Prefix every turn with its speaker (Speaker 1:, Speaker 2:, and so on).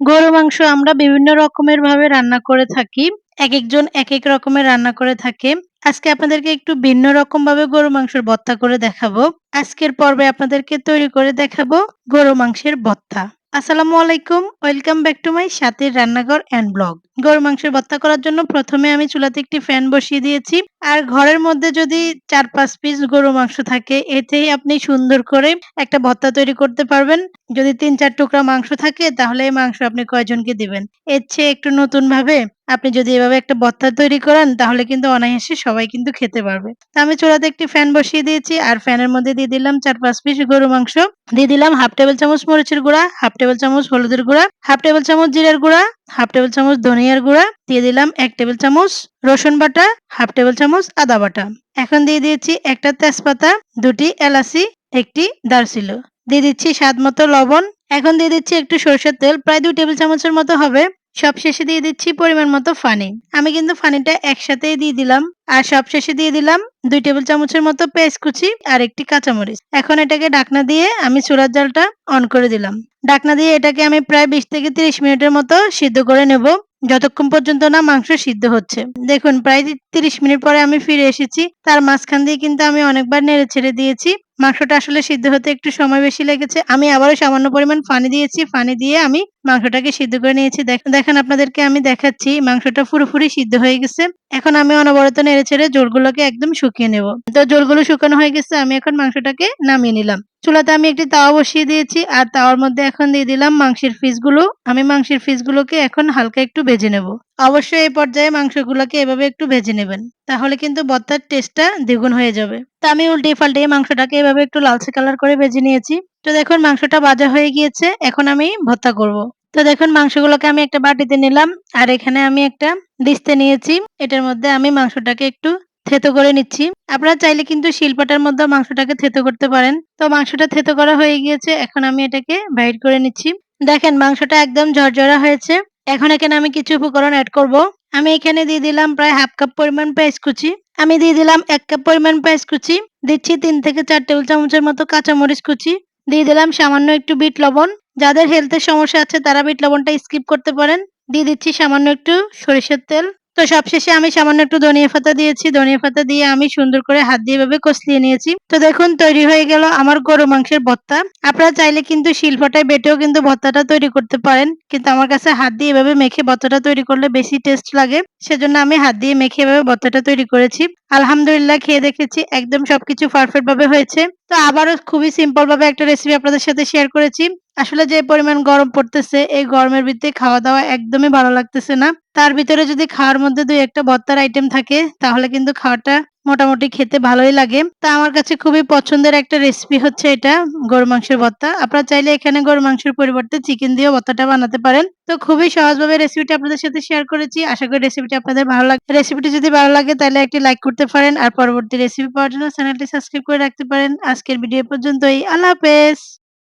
Speaker 1: গরু, মাংস আমরা বিভিন্ন রকমের ভাবে রান্না করে থাকি। এক একজন এক এক রকমের রান্না করে থাকে। আজকে আপনাদেরকে একটু ভিন্ন রকম ভাবে গরু, মাংসের ভর্তা করে দেখাবো। আজকের পর্বে আপনাদেরকে তৈরি করে দেখাবো গরু, মাংসের ভর্তা আসসালামু আলাইকুম। ওয়েলকাম ব্যাক টু মাই সাথের রান্নাঘর অ্যান্ড ব্লগ গরু মাংসের ভর্তা করার জন্য প্রথমে আমি চুলাতে একটি ফ্যান বসিয়ে দিয়েছি। আর ঘরের মধ্যে যদি চার পাঁচ পিস গরু মাংস থাকে, এতেই আপনি সুন্দর করে একটা ভর্তা তৈরি করতে পারবেন। যদি তিন চার টুকরা মাংস থাকে, তাহলে এই মাংস আপনি কয়জনকে দিবেন? এর চেয়ে একটু নতুন ভাবে আপনি যদি এভাবে একটা ভর্তা তৈরি করেন, তাহলে কিন্তু অনায়াসে সবাই কিন্তু খেতে পারবে। তা আমি চুলাতে একটি ফ্যান বসিয়ে দিয়েছি, আর ফ্যানের মধ্যে দিয়ে দিলাম চার পাঁচ পিস গরু মাংস। দিয়ে দিলাম হাফ টেবিল চামচ মরিচের গুঁড়া হাফ টেবিল চামচ হলুদের গুঁড়া হাফ টেবিল চামচ জিরের গুঁড়া হাফ টেবিল চামচ ধনিয়ার গুঁড়া, দিয়ে দিলাম এক টেবিল চামচ রসুন বাটা হাফ টেবিল চামচ আদা বাটা। এখন দিয়ে দিয়েছি একটা তেজপাতা, দুটি এলাচি, একটি দারচিলো দিয়ে দিচ্ছি স্বাদ মতো লবণ। এখন দিয়ে দিচ্ছি একটু সরষের তেল, প্রায় দুই টেবিল চামচের মতো হবে। সব শেষে দিয়ে দিচ্ছি পরিমাণ মতো ফানি। আমি কিন্তু ফানিটা একসাথেই দিয়ে দিলাম। আর সব শেষে দিয়ে দিলাম দুই টেবিল চামচের মতো পেঁয়াজ কুচি আর একটি কাঁচামরিচ। এখন এটাকে ডাকনা দিয়ে আমি চুলার জালটা অন করে দিলাম। ডাকনা দিয়ে এটাকে আমি প্রায় বিশ থেকে তিরিশ মিনিটের মতো সিদ্ধ করে নেব। যতক্ষণ পর্যন্ত না মাংস সিদ্ধ হচ্ছে। দেখুন, প্রায় তিরিশ মিনিট পরে আমি ফিরে এসেছি। তার মাঝখান দিয়ে কিন্তু আমি অনেকবার নেড়ে ছেড়ে দিয়েছি। মাংসটা আসলে সিদ্ধ হতে একটু সময় বেশি লেগেছে। আমি আবারও সামান্য পরিমাণ পানি দিয়েছি। পানি দিয়ে আমি মাংসটাকে সিদ্ধ করে নিয়েছি। দেখেন আপনাদেরকে আমি দেখাচ্ছি, মাংসটা পুরোপুরি সিদ্ধ হয়ে গেছে। এখন আমি অনবরত নেড়ে ছেড়ে জোরগুলোকে একদম শুকিয়ে নেব। তো জোরগুলো শুকানো হয়ে গেছে, আমি এখন মাংসটাকে নামিয়ে নিলাম। চুলাতে আমি একটি তাওয়া বসিয়ে দিয়েছি আর তাওয়ার মধ্যে এখন দিয়ে দিলাম মাংসের পিসগুলো। আমি মাংসের পিসগুলোকে এখন হালকা একটু ভেজে নেব। অবশ্যই এই পর্যায়ে মাংসগুলোকে এভাবে একটু ভেজে নেবেন। তাহলে কিন্তু ভর্তার টেস্টটা দ্বিগুণ হয়ে যাবে। তা আমি উল্টে পাল্টে মাংসটাকে এভাবে একটু লালচে কালার করে ভেজে নিয়েছি। তো দেখুন, মাংসটা ভাজা হয়ে গিয়েছে। এখন আমি ভর্তা করব। তো দেখুন, মাংসগুলোকে আমি একটা বাটিতে নিলাম। আর এখানে আমি একটা ডিস্তে নিয়েছি। এটার মধ্যে আমি মাংসটাকে একটু থেতো করে নিচ্ছি। আপনারা চাইলে কিন্তু শিলপাটার মধ্যে মাংসটাকে থেতো করতে পারেন। তো মাংসটা থেতো করা হয়ে গিয়েছে। এখন আমি এটাকে বাইট করে নিচ্ছি। দেখেন, মাংসটা একদম ঝরঝরা হয়েছে। এখন এখানে আমি কিছু উপকরণ অ্যাড করব। আমি এখানে দিয়ে দিলাম প্রায় হাফ কাপ পরিমাণ পেঁয়াজ কুচি। আমি দিয়ে দিলাম এক কাপ পরিমাণ পেঁয়াজ কুচি। দিচ্ছি তিন থেকে চার টেবিল চামচের মতো কাঁচামরিচ কুচি। দিয়ে দিলাম সামান্য একটু বিট লবণ। যাদের হেলথের সমস্যা আছে তারা বিট লবণটা স্কিপ করতে পারেন। দিয়ে দিচ্ছি সামান্য একটু সরিষার তেল। তো সবশেষে আমি সামান্য একটু ধনিয়া পাতা দিয়েছি। ধনিয়া পাতা দিয়ে আমি সুন্দর করে হাত দিয়ে এভাবে কষলিয়ে নিয়েছি। তো দেখুন, তৈরি হয়ে গেল আমার গরু মাংসের ভর্তা। আপনারা চাইলে কিন্তু শিলফাটায় বেটেও কিন্তু ভর্তাটা তৈরি করতে পারেন। কিন্তু আমার কাছে হাত দিয়ে এভাবে মেখে ভর্তাটা তৈরি করলে বেশি টেস্ট লাগে। সেজন্য আমি হাত দিয়ে মেখে এভাবে ভর্তাটা তৈরি করেছি। আলহামদুলিল্লাহ খেয়ে দেখেছি, একদম সবকিছু পারফেক্ট ভাবে হয়েছে। তো আবারও খুবই সিম্পল ভাবে একটা রেসিপি আপনাদের সাথে শেয়ার করেছি। আসলে যে পরিমাণ গরম পড়তেছে, এই গরমের ভিতরে খাওয়া দাওয়া একদমই ভালো লাগতেছে না। তার ভিতরে যদি খাওয়ার মধ্যে দুই একটা ভর্তার আইটেম থাকে, তাহলে কিন্তু খাওয়াটা মোটামুটি খেতে ভালোই লাগে। তা আমার কাছে খুবই পছন্দের একটা রেসিপি হচ্ছে এটা গরু মাংসের ভর্তা আপনারা চাইলে এখানে গরু মাংসের পরিবর্তে চিকেন দিয়ে ভর্তাটা বানাতে পারেন। তো খুবই সহজভাবে রেসিপিটা আপনাদের সাথে শেয়ার করেছি। আশা করি রেসিপিটা আপনাদের ভালো লাগে রেসিপিটি যদি ভালো লাগে তাহলে একটি লাইক করতে পারেন আর পরবর্তী রেসিপি পাওয়ার জন্য চ্যানেলটি সাবস্ক্রাইব করে রাখতে পারেন। আজকের ভিডিও পর্যন্তই। আল্লাহ হাফেজ।